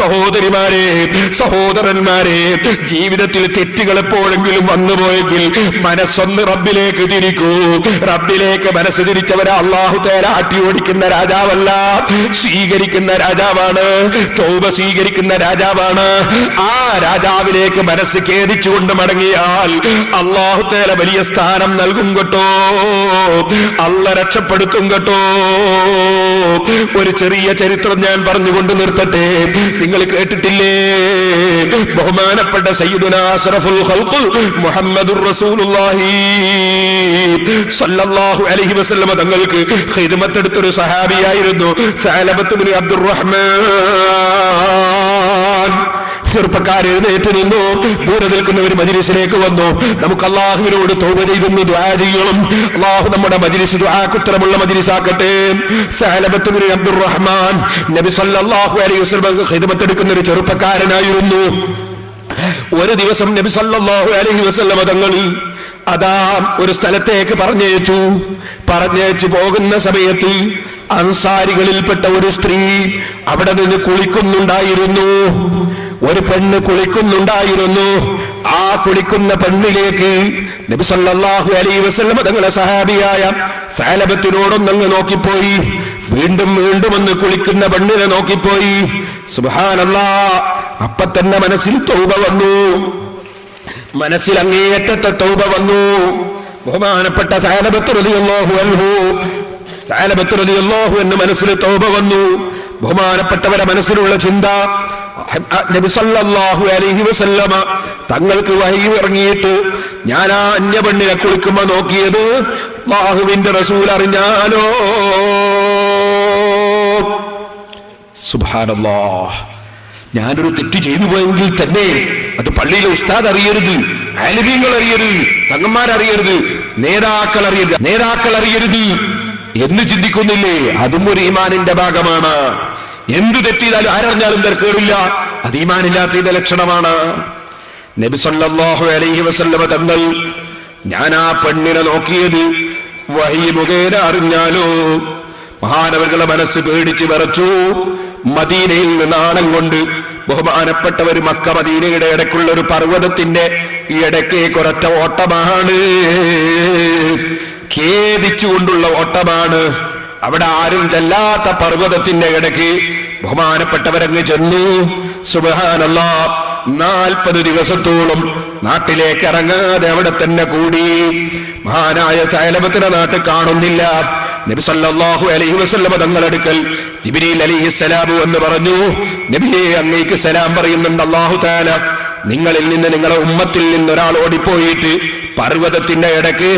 സഹോദരിമാരെ സഹോദരന്മാരെ ജീവിതത്തിൽ തെറ്റുകൾ എപ്പോഴെങ്കിലും വന്നുപോയെങ്കിൽ മനസ്സൊന്ന് റബ്ബിലേക്ക് തിരിക്കൂ. റബ്ബിലേക്ക് മനസ്സ് തിരിച്ചവരെ അള്ളാഹു തേരാട്ടി ഓടിക്കുന്ന രാജാവല്ല സ്വീകരിക്കുന്ന രാജാവാണ് തൗബ സ്വീകരിക്കുന്ന രാജാവാണ്. ആ രാജാവിലേക്ക് മനസ്സ് ഖേദിച്ചുകൊണ്ട് മടങ്ങിയാൽ അള്ളാഹു തേല വലിയ സ്ഥാനം നൽകും കേട്ടോ. അല്ല രക്ഷപ്പെടുത്തും കേട്ടോ. ഒരു ചെറിയ ചരിത്രം ഞാൻ പറഞ്ഞുകൊണ്ട് നിർത്തട്ടെ. നിങ്ങൾ കേട്ടിട്ടില്ലേ? ബഹുമാനപ്പെട്ട സയ്യിദുന അഷ്റഫുൽ റസൂലുള്ളാഹി അലൈഹി തങ്ങൾക്ക് ഖിദ്മത്തെടുത്തൊരു സഹാബിയായിരുന്നു ബിൻ അബ്ദുറഹ്മാൻ. ചെറുപ്പക്കാർ എഴുന്നേറ്റ് നിന്നു. ദൂരെ നിൽക്കുന്ന ഒരു മജിലിസിലേക്ക് വന്നു. നമുക്ക് അള്ളാഹുവിനോട് തോപ ചെയ്തൊന്ന് ദ്വാ ചെയ്യണം. അള്ളാഹു നമ്മുടെ മജിലിസ് ദ്വാക്കുത്തരമുള്ള മജിലിസാക്കട്ടെ. സഅലബത്ത് ബിൻ അബ്ദുറഹ്മാൻ നബി സല്ലല്ലാഹു അലൈഹി വസല്ലം ഖിദ്മത്തെടുക്കുന്ന ഒരു ചെറുപ്പക്കാരനായിരുന്നു. ഒരു ദിവസം നബി സല്ലല്ലാഹു അലൈഹി വസല്ലമ തങ്ങൾ അതാ ഒരു സ്ഥലത്തേക്ക് പറഞ്ഞയച്ചു. പറഞ്ഞയച്ചു പോകുന്ന സമയത്ത് അൻസാരികളിൽപ്പെട്ട ഒരു സ്ത്രീ അവിടെ നിന്ന് കുളിക്കുന്നുണ്ടായിരുന്നു. ഒരു പെണ്ണ് കുളിക്കുന്നുണ്ടായിരുന്നു. ആ കുളിക്കുന്ന പെണ്ണിലേക്ക് നബിസല്ലാഹു അലൈ അലൈഹി വസല്ലമ തങ്ങളെ സഹാബിയായ സാലബത്തിനോടൊന്നങ്ങ് നോക്കിപ്പോയി. വീണ്ടും വീണ്ടും ഒന്ന് കുളിക്കുന്ന പെണ്ണിനെ നോക്കിപ്പോയി. സുഹാനല്ല അപ്പൊ തന്നെ മനസ്സിൽ തൗബ വന്നു. മനസ്സിൽ അങ്ങേയറ്റത്തെ തൗബ വന്നു. ബഹുമാനപ്പെട്ട സാലബത്ത് റളിയല്ലാഹു അൻഹു സാലബത്ത് റളിയല്ലാഹു എന്ന് മനസ്സിൽ തൗബ വന്നു. ബഹുമാനപ്പെട്ടവരെ മനസ്സിലുള്ള ചിന്ത നബി സല്ലല്ലാഹു അലൈഹി വസല്ലമ തങ്ങൾക്ക് വഹി ഇറങ്ങിയിട്ട്. ഞാൻ ആ അന്യ പെണ്ണിനെ കുളിക്കുമ്പോ നോക്കിയത് ബാഹുവിന്റെ റസൂൽ അറിഞ്ഞാലോ. സുബ്ഹാനല്ലാഹ്. ഞാനൊരു തെറ്റ് ചെയ്തു പോയെങ്കിൽ തന്നെ അത് പള്ളിയിലെ ഉസ്താദ് അറിയരുത് ആലിമീങ്ങൾ അറിയരുത് തങ്ങന്മാരറിയരുത് നേതാക്കൾ അറിയരുത് നേതാക്കൾ അറിയരുത് എന്ന് ചിന്തിക്കുന്നില്ലേ? അതും ഒരു ഈമാനിന്റെ ഭാഗമാണ്. എന്ത് തെറ്റിയതാലും ആരറിഞ്ഞാലും തിരക്കേടില്ല അത് ഈമാനില്ലാത്തതിന്റെ ലക്ഷണമാണ്. നബി സല്ലല്ലാഹു അലൈഹി വസല്ലമ തങ്ങൾ ഞാൻ ആ പെണ്ണിനെ നോക്കിയത് വഹി മുഖേന അറിഞ്ഞാലോ? മഹാനവരുടെ മനസ്സ് പേടിച്ച് വിറച്ചു. മദീനയിൽ നിന്ന് ആണം കൊണ്ട് ബഹുമാനപ്പെട്ടവർ മക്ക മദീനയുടെ ഇടയ്ക്കുള്ള ഒരു പർവതത്തിന്റെ ഇടയ്ക്ക് കുറച്ച ഓട്ടമാണ്. ഖേദിച്ചുകൊണ്ടുള്ള ഓട്ടമാണ്. അവിടെ ആരും ചെല്ലാത്ത പർവതത്തിന്റെ ഇടയ്ക്ക് ബഹുമാനപ്പെട്ടവരങ്ങ് ചെന്നു സുബഹാനല്ല നാൽപ്പത് ദിവസത്തോളം നാട്ടിലേക്ക് ഇറങ്ങാതെ അവിടെ തന്നെ കൂടി. മഹാനായ സൈലബത്തിന്റെ നാട്ടിൽ കാണുന്നില്ല. നബി സല്ലല്ലാഹു അലൈഹി വസല്ലമ തങ്ങളടുക്കൽ അലിഹി അലൈഹിസ്സലാം എന്ന് പറഞ്ഞു നബിയെ അങ്ങേക്ക് സലാം പറയുന്നുണ്ട് അല്ലാഹു തആല. നിങ്ങളിൽ നിന്ന് നിങ്ങളുടെ ഉമ്മത്തിൽ നിന്ന് ഒരാൾ ഓടിപ്പോയിട്ട് പർവതത്തിന്റെ ഇടയ്ക്ക്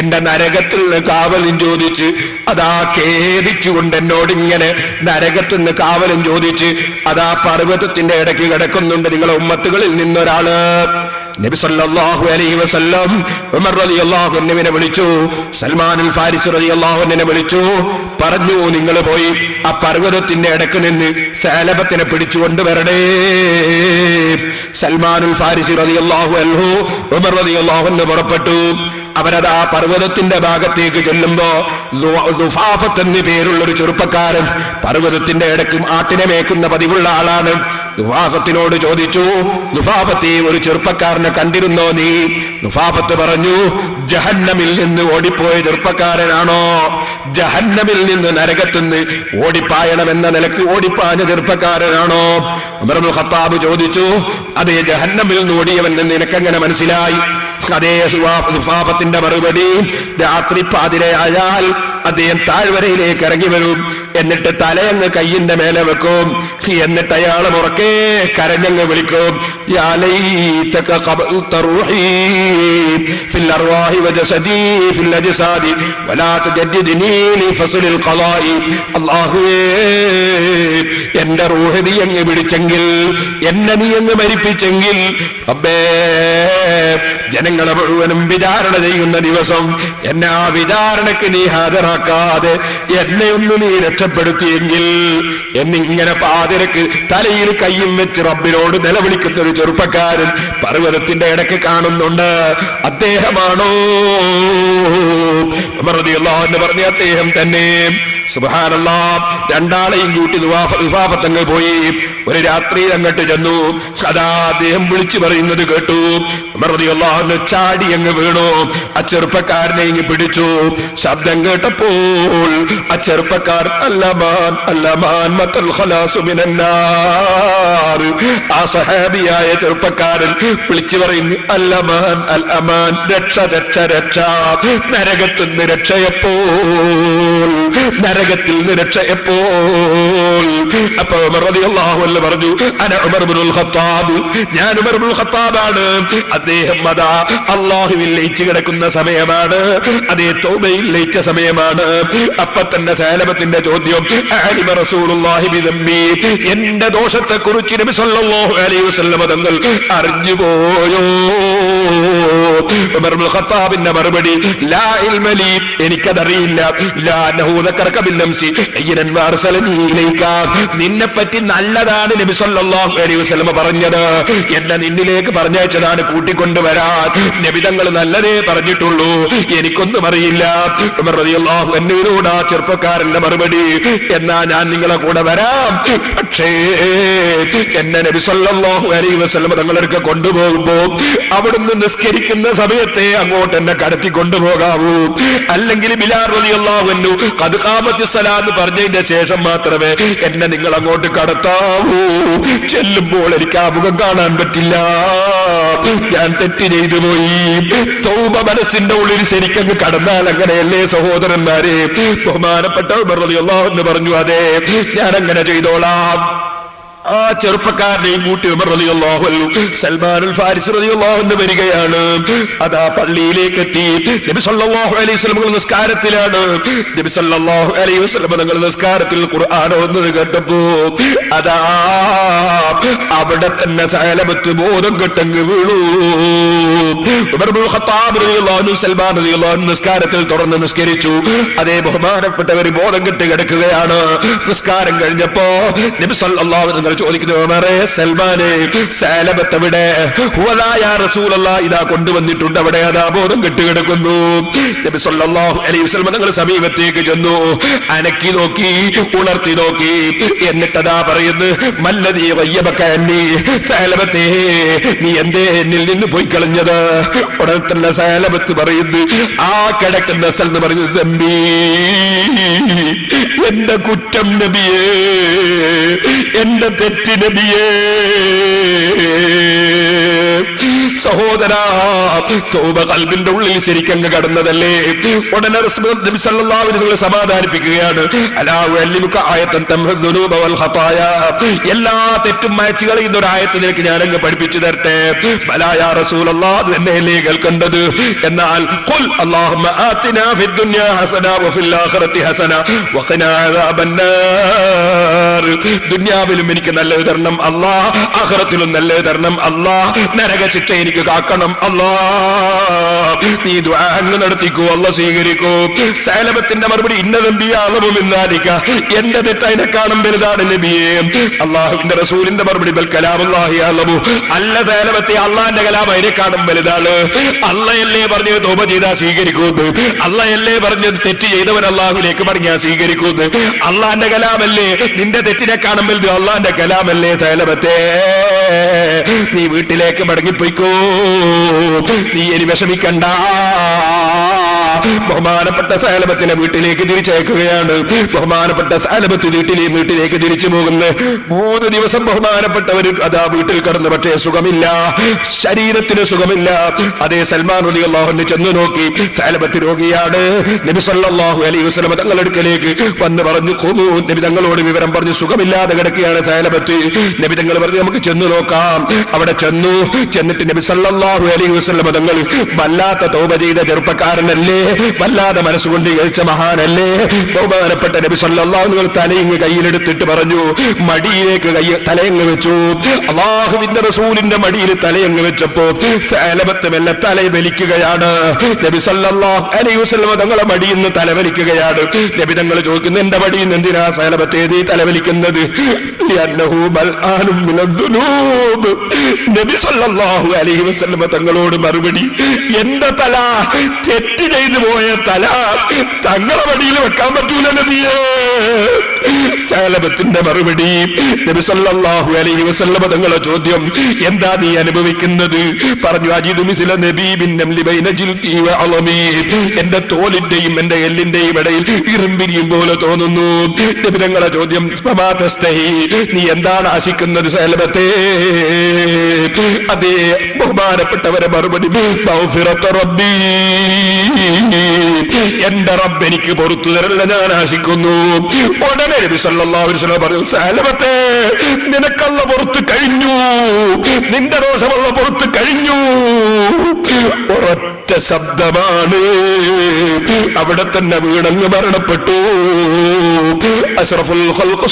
എന്റെ നരകത്തിൽ നിന്ന് കാവലും ചോദിച്ച് അതാ ഖേദിച്ചുകൊണ്ട് എന്നോട് ഇങ്ങനെ നരകത്തിൽ നിന്ന് കാവലും ചോദിച്ച് അതാ പർവതത്തിന്റെ ഇടയ്ക്ക് കിടക്കുന്നുണ്ട് നിങ്ങളെ ഉമ്മത്തുകളിൽ നിന്നൊരാൾ. നബി സല്ലല്ലാഹു അലൈഹി വസല്ലം ഉമർ റളിയല്ലാഹു അൻഹുവിനെ വിളിച്ചു സൽമാൻ അൽ ഫാരിസ് റളിയല്ലാഹു അൻഹുവിനെ വിളിച്ചു പറഞ്ഞു നിങ്ങൾ പോയി ആ പർവതത്തിന്റെ ഇടയ്ക്ക് നിന്ന് സാലബത്തിനെ പിടിച്ചു കൊണ്ടുവരണേ. സൽമാനുൽ ഫാരിസ് റളിയല്ലാഹു അൻഹു ഉമർ റളിയല്ലാഹു അൻഹു പുറപ്പെട്ടു. അവരത് ആ പർവതത്തിന്റെ ഭാഗത്തേക്ക് ചെല്ലുമ്പോ ദുഫാഫത്ത് എന്ന് പേരുള്ള ഒരു ചെറുപ്പക്കാരൻ പർവതത്തിന്റെ ഇടക്കും ആട്ടിനെ മേക്കുന്ന പതിവുള്ള ആളാണ്. ദുഫാഫത്തിനോട് ചോദിച്ചു ദുഫാഫത്തെ ഒരു ചെറുപ്പക്കാരനെ കണ്ടിരുന്നോ നീ? ലുഫാഫത്ത് പറഞ്ഞു ജഹന്നമിൽ നിന്ന് ഓടിപ്പോയ ചെറുപ്പക്കാരനാണോ? ജഹന്നമിൽ നിന്ന് നരകത്തുനിന്ന് ഓടിപ്പായണമെന്ന നിലയ്ക്ക് ഓടിപ്പാഞ്ഞ ചെറുപ്പക്കാരനാണോ? ഉമറുൽ ഖത്താബ് ചോദിച്ചു അതേ ജഹന്നമിൽ നിന്ന് ഓടിയവൻ എന്ന് നിനക്കെങ്ങനെ മനസ്സിലായി? അതേ സുഫാഫത്തിന്റെ മറുപടി രാത്രി പാതിരയായാൽ അദ്ദേഹം താഴ്വരയിലേക്ക് ഇറങ്ങി വരും. എന്നിട്ട് തലയങ്ങ് കയ്യിന്റെ മേലെ വെക്കും. എന്നിട്ട് അയാൾ മുറക്കെ കരഞ്ഞങ്ങ് വിളിക്കും. എന്റെ റൂഹ് നീ അങ്ങ് പിടിച്ചെങ്കിൽ എന്നെ നീ അങ്ങ് മരിപ്പിച്ചെങ്കിൽ റബ്ബേ ജനങ്ങളെ മുഴുവനും വിചാരണ ചെയ്യുന്ന ദിവസം എന്നെ ആ വിചാരണക്ക് നീ ഹാജരാക്കാതെ എന്നെ ഒന്ന് നീ രക്ഷപ്പെടുത്തിയെങ്കിൽ എന്നിങ്ങനെ പാതിരക്ക് തലയിൽ കയ്യും വെച്ച് റബ്ബിനോട് നിലവിളിക്കുന്ന ഒരു ചെറുപ്പക്കാരൻ പർവതത്തിന്റെ ഇടയ്ക്ക് കാണുന്നുണ്ട്. അദ്ദേഹമാണോ? പറഞ്ഞ അദ്ദേഹം തന്നെ സുബാനല്ലാ രണ്ടാളെയും കൂട്ടി വിവാഫത്തങ്ങൾ പോയി. ഒരു രാത്രി അങ്ങോട്ട് ചെന്നു. അതാ അദ്ദേഹം വിളിച്ചു പറയുന്നത് കേട്ടു. അള്ളാഹുന്ന് ചാടി അങ്ങ് വീണു. ആ ചെറുപ്പക്കാരനെ ഇങ്ങ് പിടിച്ചു. ശബ്ദം കേട്ടപ്പോൾ ആ ചെറുപ്പക്കാർ അല്ലമാൻ അല്ലമാൻ മത്തൽ ആ സഹാബിയായ ചെറുപ്പക്കാരൻ വിളിച്ചു പറയുന്നു അല്ലമാൻ അൽ അമാൻ രക്ഷ രക്ഷ രക്ഷ. നരകത്തിൽ നിന്ന് രക്ഷയപ്പോൾ നരകത്തിൽ അപ്പൊ റളിയല്ലാഹു അൻഹു പറഞ്ഞു അന ഖത്താബ്. ഞാൻ ഉമർ ഇബ്നുൽ ഖത്താബാണ്. അദ്ദേഹം അതാ അള്ളാഹുവിൽ ലയിച്ചു കിടക്കുന്ന സമയമാണ്. അതേ തോമയിൽ ലയിച്ച സമയമാണ്. അപ്പൊ തന്നെ സേലമത്തിന്റെ ചോദ്യം എന്റെ ദോഷത്തെ കുറിച്ച് നബി സല്ലല്ലാഹു അലൈഹി തങ്ങൾ അറിഞ്ഞുപോയോ? മറുപടി ലാ എനിക്കതറിയില്ല. ലാ നിന്നെ പറ്റി നല്ലതാണ് നബി സല്ലല്ലാഹു അലൈഹി പറഞ്ഞത്. എന്നെ നിന്നിലേക്ക് പറഞ്ഞയച്ചതാണ് കൂട്ടിക്കൊണ്ടുവരാൻ. വരാൻ നബിതങ്ങൾ നല്ലതേ പറഞ്ഞിട്ടുള്ളൂ. എനിക്കൊന്നും അറിയില്ല. ചെറുപ്പക്കാരന്റെ മറുപടി എന്നാ ഞാൻ നിങ്ങളെ കൂടെ വരാം. പക്ഷേ എന്നെ നബി സല്ലല്ലാഹു അലൈഹി തങ്ങളൊക്കെ കൊണ്ടുപോകുമ്പോ അവിടുന്ന് നിസ്കരിക്കുന്ന സമയത്തെ അങ്ങോട്ട് എന്നെ കടത്തി കൊണ്ടുപോകാവൂ അല്ലെങ്കിൽ ബിലാർ റളിയല്ലാഹു അൻഹു സലാത്ത് പറഞ്ഞതിന്റെ ശേഷം മാത്രമേ എന്നെ നിങ്ങൾ അങ്ങോട്ട് കടത്താവൂ. ചെല്ലുമ്പോൾ എനിക്ക് ആ മുഖം കാണാൻ പറ്റില്ല. ഞാൻ തെറ്റ് ചെയ്തു പോയി. തൗബ മനസ്സിന്റെ ഉള്ളിൽ ശരിക്കങ്ങ് കടന്നാൽ അങ്ങനെയല്ലേ സഹോദരന്മാരെ? ബഹുമാനപ്പെട്ട പറഞ്ഞു അതെ ഞാൻ അങ്ങനെ ചെയ്തോളാം. ആ ചെറുപ്പക്കാരനെയും കൂട്ടി ഉമർ റളിയല്ലാഹു സൽമാനുൽ ഫാരിസ് റളിയല്ലാഹു അൻഹു വരികയാണ്. അതാ പള്ളിയിലേക്ക് എത്തി നബി സല്ലല്ലാഹു അലൈഹി വസല്ലം നിസ്കാരത്തിലാണ്. നബി സല്ലല്ലാഹു അലൈഹി വസല്ലം തങ്ങൾ നിസ്കാരത്തിൽ ഖുർആൻ ഓതുന്നത് കേട്ടപ്പോ അതാ അവിടെ തന്നെ സലമത്ത് ബോധം കെട്ടങ്ങ് വീണു. ഉമർ ഖത്താബ് റളിയല്ലാഹു സൽമാൻ റളിയല്ലാഹു നിസ്കാരത്തിൽ തുറന്ന് നിസ്കരിച്ചു. അതേ ബഹുമാനപ്പെട്ടവർ ബോധം കെട്ട് കിടക്കുകയാണ്. നിസ്കാരം കഴിഞ്ഞപ്പോ നബി സല്ലല്ലാഹു ചോദിക്കുന്നു ഉമറേ സൽമാനെ റസൂലല്ലാഹ് ഇതാ കൊണ്ടുവന്നിട്ടുണ്ട്. അവിടെ അതാ ബോധം കെട്ടുകിടക്കുന്നു. നബി സല്ലല്ലാഹു അലൈഹി വസല്ലം തങ്ങൾ സമീപത്തേക്ക് ചെന്നു. അനക്കി നോക്കി ഉണർത്തി നോക്കി. എന്നിട്ടതാ പറയുന്നു മല്ലതീ വയ്യബക്ക എന്നീ സലമത്തേ നീ എന്തേ എന്നിൽ നിന്ന് പോയി കളഞ്ഞത്? ഉടനെ തന്നെ സാലബത്ത് പറയുന്നു ആ കിടക്കുന്ന സ്ഥലം പറയുന്നു തമ്പി എന്റെ കുറ്റം നബിയേ എന്റെ തെറ്റ് നബിയേ സഹോദരാ തോബ കൽബിന്റെ ഉള്ളിൽ ശരിക്കങ്ങ് കടന്നതല്ലേ? ഉടനെ സമാധാനിപ്പിക്കുകയാണ്. എല്ലാ തെറ്റും മയച്ചുകളും കളയുന്ന ഒരു ഞാൻ അങ്ങ് പഠിപ്പിച്ചു തരട്ടെ. ബലായ റസൂൽ റസൂലല്ലാഹ് എന്നെയല്ലേ കേൾക്കേണ്ടത്? എന്നാൽ ഖുൽ അല്ലാഹുമ്മ ആതിനാ ഫിദ് ദുനിയാ ഹസന വഫിൽ ആഖിറതി ഹസന. വഖിനാ അദാബന്നാർ ദുനിയാവിലും എനിക്ക് നല്ലത് തരണം അല്ലാഹ് ആഖിറത്തിലും നല്ലത് തരണം അല്ലാഹ്. നരക ശിക്ഷ എനിക്ക് കാക്കണം. അല്ലാ നീ അങ്ങ് നടത്തിക്കോ. അല്ല സ്വീകരിക്കൂ. സൈലബത്തിന്റെ മറുപടി ഇന്നതെന്തിയ അളവും ഇന്നാലിക്ക എന്റെ തെറ്റ് കാണും വലുതാണ് നബിയെ. അള്ളാഹുവിന്റെ റസൂലിന്റെ മറുപടി ബൽ കലാമുല്ലാഹി അളവു അല്ല സൈലബത്തെ അള്ളാന്റെ കലാം അതിനെക്കാളും വലുതാണ്. അള്ളയല്ലേ പറഞ്ഞത് തോപ ചെയ്താ സ്വീകരിക്കുന്നു അള്ളയല്ലേ പറഞ്ഞത് തെറ്റ് ചെയ്തവൻ അള്ളാഹുലേക്ക് പറഞ്ഞാ സ്വീകരിക്കുന്നു അള്ളാന്റെ കലാമല്ലേ നിന്റെ തെറ്റിനെ കാണും വലുത് അള്ളാന്റെ കലാമല്ലേ സൈലബത്തെ നീ വീട്ടിലേക്ക് മടങ്ങിപ്പോയിക്കോ. നീ ഇനി വിഷമിക്കണ്ട. ബഹുമാനപ്പെട്ട സാലബത്തിനെ വീട്ടിലേക്ക് തിരിച്ചയക്കുകയാണ്. ബഹുമാനപ്പെട്ട സാലബത്ത് വീട്ടിലെ വീട്ടിലേക്ക് തിരിച്ചു പോകുന്ന. മൂന്ന് ദിവസം ബഹുമാനപ്പെട്ടവർ അതാ വീട്ടിൽ കടന്നു പക്ഷേ സുഖമില്ല. ശരീരത്തിന് സുഖമില്ല. അതേ സൽമാൻ അലി അള്ളാഹുന്ന് ചെന്ന് നോക്കി. സാലബത്ത് രോഗിയാണ്. നബി സല്ലല്ലാഹു അലൈഹി വസ്ലമ തങ്ങളുടെ അടുക്കലേക്ക് വന്ന് പറഞ്ഞു "ഖുദൂ." നബി തങ്ങളോട് വിവരം പറഞ്ഞു സുഖമില്ലാതെ കിടക്കുകയാണ് സാലബത്ത് നബി തങ്ങൾ പറഞ്ഞു നമുക്ക് ചെന്ന് നോക്കാം. അവിടെ ചെന്നു. ചെന്നിട്ട് നബി സല്ലല്ലാഹു അലൈഹി വസ്ലമ തങ്ങൾ വല്ലാത്ത തൗബ ചെയ്ത ചെറുപ്പക്കാരനല്ലേ? വല്ലാതെ മനസ്സുകൊണ്ട് കഴിച്ച മഹാനല്ലേ? ബഹുമാനപ്പെട്ട നബി വസല്ലം തലയിങ്ങ് കയ്യിലെടുത്തിട്ട് പറഞ്ഞു മടിയിലേക്ക് കൈ തലയങ്ങ് വെച്ചു. അള്ളാഹുവിന്റെ റസൂലിന്റെ മടിയിൽ തലയങ്ങ് വെച്ചപ്പോ സലമത്ത് തല വലിക്കുകയാണ്. നബി സല്ലല്ലാഹു അലൈഹി വസല്ലമ തങ്ങളെ മടിയിൽ നിന്ന് തല വലിക്കുകയാണ്. നബി തങ്ങൾ ചോദിക്കുന്നു എന്റെ മടിയിൽ നിന്ന് എന്തിനാ സലമത്തെ നീ തല വലിക്കുന്നത്? നബി സല്ലല്ലാഹു അലൈഹി വസ്ലമ തങ്ങളോട് മറുപടി എന്റെ തല? തെറ്റ് ചെയ്ത് പോയ തല തങ്ങളെ വടിയിൽ വെക്കാൻ പറ്റൂല നബിയേ സലഭത്തിന്റെ മറുപടി. നബി സല്ലല്ലാഹു അലൈഹി വസല്ലമ തങ്ങളെ ചോദ്യം എന്താ നീ അനുഭവിക്കുന്നത്? പറഞ്ഞു അജിദു വ അളമി. എന്റെ തോലിന്റെയും എന്റെ എല്ലിന്റെയും ഇടയിൽ ഇരുമ്പിരിയും പോലെ തോന്നുന്നു. നബി തങ്ങളെ ചോദ്യം നീ എന്താണ് ആശിക്കുന്നത് സലഭത്തെ? അതേ ബഹുമാനപ്പെട്ടവരെ മറുപടി റബ്ബി. എന്റെ റബ്ബ് എനിക്ക് പുറത്തു തരല്ല ഞാൻ ആശിക്കുന്നു. ഉടനെ നബി നിനക്കല്ല പുറത്ത് കഴിഞ്ഞു. നിന്റെ ദോഷമുള്ള പുറത്ത് കഴിഞ്ഞു. ഒരൊറ്റ ശബ്ദമാണ് അവിടെ തന്നെ വീണങ്ങ് മരണപ്പെട്ടു. അഷ്റഫുൽ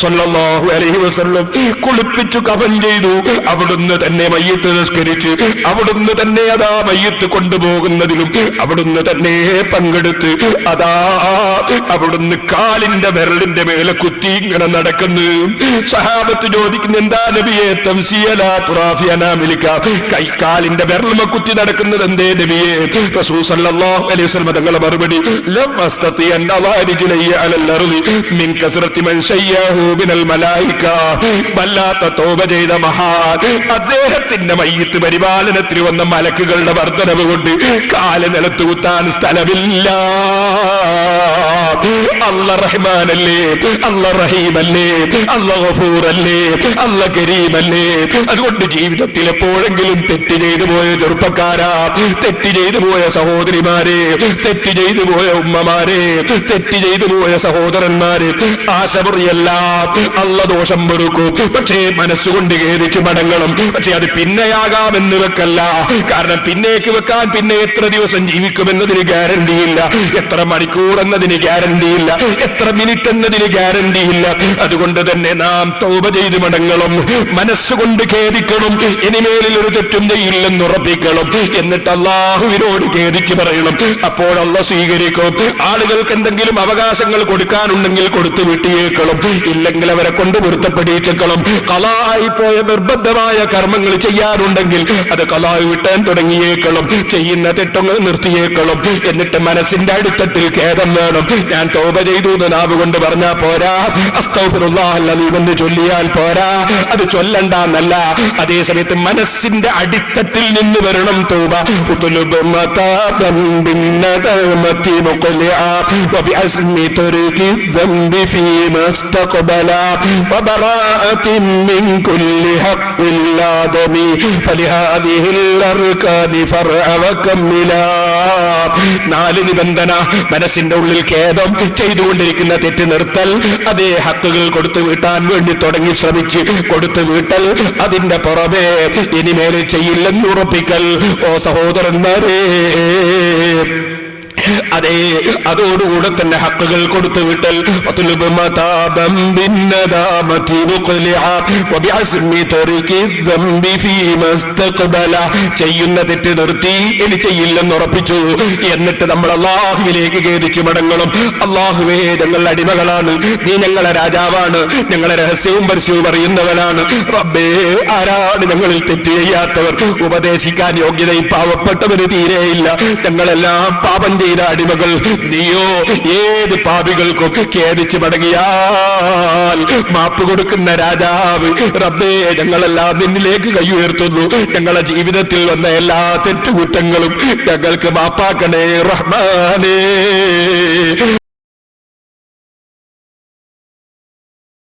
സല്ലല്ലാഹു അലൈഹി വസല്ലം കുളിപ്പിച്ചു കഫൻ ചെയ്തു. അവിടുന്ന് തന്നെ മയ്യത്ത് നിസ്കരിച്ച് അവിടുന്ന് തന്നെ അതാ മയ്യത്ത് കൊണ്ടുപോകുന്നതിലും അവിടുന്ന് തന്നെ പങ്കെടുത്ത് അതാ അവിടുന്ന് കാലിന്റെ വിരലിന്റെ മേലെ കുത്തി ഇങ്ങനെ നടക്കുന്നു. സഹാബത്ത് ചോദിക്കുന്നു എന്താ നബിയെ കൈക്കാലിന്റെ വിരളമ കുത്തി നടക്കുന്നത് എന്തേ നബിയെ? തങ്ങളുടെ മറുപടി അദ്ദേഹത്തിന്റെ മയ്യത്ത് പരിപാലനത്തിന് വന്ന മലക്കുകളുടെ വർധനവ് കൊണ്ട് കാൽ നിലത്ത് കുത്താൻ സ്ഥലമില്ല. അല്ല റഹ്മാനല്ലേ അല്ല റഹീമല്ലേ? അല്ല ഗഫൂറല്ലേ? അല്ല കരീമല്ലേ? അതുകൊണ്ട് ജീവിതത്തിൽ എപ്പോഴെങ്കിലും തെറ്റ് ചെയ്തു പോയ ചെറുപ്പക്കാരാ തെറ്റ് ചെയ്തു പോയ സഹോദരിമാരെ തെറ്റ് ചെയ്തു പോയ ഉമ്മമാരെ തെറ്റ് ചെയ്തു പോയ സഹോദരന്മാരെ ആശമുറിയല്ല അല്ല ദോഷം വെറുക്കും. പക്ഷേ മനസ്സുകൊണ്ട് ഖേദിച്ചു മടങ്ങണം. പക്ഷെ അത് പിന്നെയാകാമെന്ന് വെക്കല്ല. കാരണം പിന്നേക്ക് വെക്കാൻ പിന്നെ എത്ര ദിവസം ജീവിക്കുമെന്നതിന് ഗ്യാരണ്ടിയില്ല. എത്ര മണിക്കൂർ എന്നതിന് ഗ്യാരണ്ടിയില്ല. എത്ര മിനിറ്റ് എന്നതിന് ഗ്യാരണ്ടിയില്ല അതുകൊണ്ട് തന്നെ നാം തൗബ ചെയ്ത് മടങ്ങണം. മനസ്സുകൊണ്ട് ഖേദിക്കണം. ഇനിമേലിൽ ഒരു തെറ്റും ചെയ്യില്ലെന്ന് ഉറപ്പിക്കണം. എന്നിട്ട് അള്ളാഹുവിനോട് ഖേദിച്ച് പറയണം. അപ്പോൾ സ്വീകരിക്കും. ആളുകൾക്ക് എന്തെങ്കിലും അവകാശങ്ങൾ കൊടുക്കാനുണ്ടെങ്കിൽ കൊടുത്തു വിട്ടിയേക്കണം ഇല്ലെങ്കിൽ അവരെ കൊണ്ട് പൊരുത്തപ്പെടിയിച്ചേക്കണം കലായി പോയ നിർബന്ധമായ കർമ്മങ്ങൾ ചെയ്യാറുണ്ടെങ്കിൽ അത് കലായി വിട്ടാൻ തുടങ്ങിയേക്കണം. ചെയ്യുന്ന തെറ്റങ്ങൾ നിർത്തിയേക്കണം. എന്നിട്ട് മനസ്സിന്റെ അടിത്തട്ടിൽ ഖേദം വേണം. ഞാൻ തോപ ചെയ്തു എന്ന് നാവ് കൊണ്ട് പറഞ്ഞാ പോരാ. അസ്തൗഫിറുല്ലാഹല്ലെന്ന് ചൊല്ലിയാൽ പോരാ അത് ചൊല്ലണ്ടെന്നല്ല അതേ സമയത്ത് മനസ്സിന്റെ അടിത്തട്ടിൽ നിന്ന് വരണം തോബ ഉത്തുലുബ് മതാബൻ ബിന്നദമതി മുഖ്ലിആ وبعزم ترك الذنب فيما استقبلا وبراءة من كل حق الآدم فلهذه الأركان فرع وكملا നാല് നിബന്ധന മനസ്സിന്റെ ഉള്ളിൽ ഖേദം ചെയ്തുകൊണ്ടിരിക്കുന്ന തെറ്റ് നിർത്തൽ അതേ ഹക്കുകൾ കൊടുത്തു വീട്ടാൻ വേണ്ടി തുടങ്ങി ശ്രമിച്ച് കൊടുത്തു വീട്ടൽ അതിന്റെ പുറമേ ഇനിമേലെ ചെയ്യില്ലെന്ന് ഉറപ്പിക്കൽ ഓ സഹോദരന്മാരേ അതെ അതോടുകൂടെ തന്നെ ഹക്കുകൾ കൊടുത്തു വിട്ടൽ. ചെയ്യുന്ന തെറ്റ് നിർത്തി ഇനി ചെയ്യില്ലെന്ന് ഉറപ്പിച്ചു. എന്നിട്ട് നമ്മൾ അള്ളാഹുവിലേക്ക് ഖേദിച്ചു മടങ്ങണം. അള്ളാഹുവേ ഞങ്ങൾ അടിമകളാണ്. നീ ഞങ്ങളെ രാജാവാണ്. ഞങ്ങളെ രഹസ്യവും പരസ്യവും അറിയുന്നവനാണ്. റബ്ബേ ആരാണ് ഞങ്ങളിൽ തെറ്റ് ചെയ്യാത്തവർ? ഉപദേശിക്കാൻ യോഗ്യതയും പാവപ്പെട്ടവര് തീരെയില്ല. ഞങ്ങളെല്ലാം പാപം ചെയ്ത അടിമകൾ നീയോ ഏത് പാപികൾക്കും ഖേദിച്ച് മടങ്ങിയാൽ? മാപ്പ് കൊടുക്കുന്ന രാജാവ് റബ്ബേ ഞങ്ങളെല്ലാം നിന്നിലേക്ക് കൈ ഞങ്ങളുടെ ഞങ്ങളെ ജീവിതത്തിൽ വന്ന എല്ലാ തെറ്റുകുറ്റങ്ങളും ഞങ്ങൾക്ക് മാപ്പാക്കണേ റഹ്മാനേ.